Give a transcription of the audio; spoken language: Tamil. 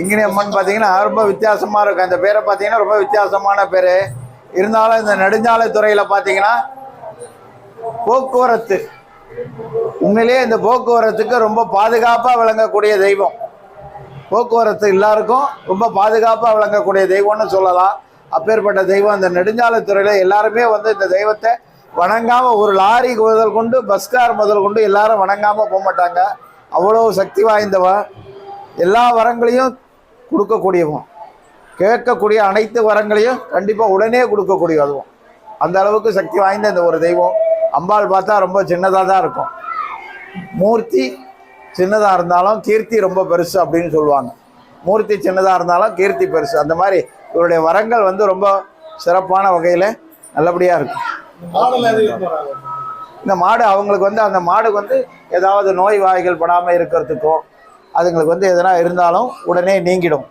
இங்கினி அம்மன் பார்த்தீங்கன்னா ரொம்ப வித்தியாசமாக இருக்கும். அந்த பேரை பார்த்தீங்கன்னா ரொம்ப வித்தியாசமான பேர். இருந்தாலும் இந்த நெடுஞ்சாலை துறையில் பார்த்தீங்கன்னா போக்குவரத்து. உண்மையிலேயே இந்த போக்குவரத்துக்கு ரொம்ப பாதுகாப்பாக விளங்கக்கூடிய தெய்வம். போக்குவரத்து எல்லாருக்கும் ரொம்ப பாதுகாப்பாக விளங்கக்கூடிய தெய்வம்னு சொல்லலாம். அப்பேற்பட்ட தெய்வம் இந்த நெடுஞ்சாலைத்துறையில் எல்லாருமே வந்து இந்த தெய்வத்தை வணங்காமல் ஒரு லாரி முதல் கொண்டு பஸ்கார் முதல் கொண்டு எல்லாரும் வணங்காமல் போக மாட்டாங்க. அவ்வளோ சக்தி வாய்ந்தவன் எல்லா வரங்களையும் கொடுக்கக்கூடியவன். கேட்கக்கூடிய அனைத்து வரங்களையும் கண்டிப்பாக உடனே கொடுக்கக்கூடிய அதுவும் அந்த அளவுக்கு சக்தி வாய்ந்த இந்த ஒரு தெய்வம். அம்பாள் பார்த்தா ரொம்ப சின்னதாக தான் இருக்கும். மூர்த்தி சின்னதாக இருந்தாலும் கீர்த்தி ரொம்ப பெருசு அப்படின்னு சொல்லுவாங்க. மூர்த்தி சின்னதாக இருந்தாலும் கீர்த்தி பெருசு. அந்த மாதிரி இவருடைய வரங்கள் வந்து ரொம்ப சிறப்பான வகையில் நல்லபடியாக இருக்கும் இந்த மாடு அவங்களுக்கு வந்து அந்த மாடுக்கு வந்து ஏதாவது நோய் வாய்கள் படாமல் இருக்கிறதுக்கோ அதுங்களுக்கு வந்து எதனா இருந்தாலும் உடனே நீங்கிடும்.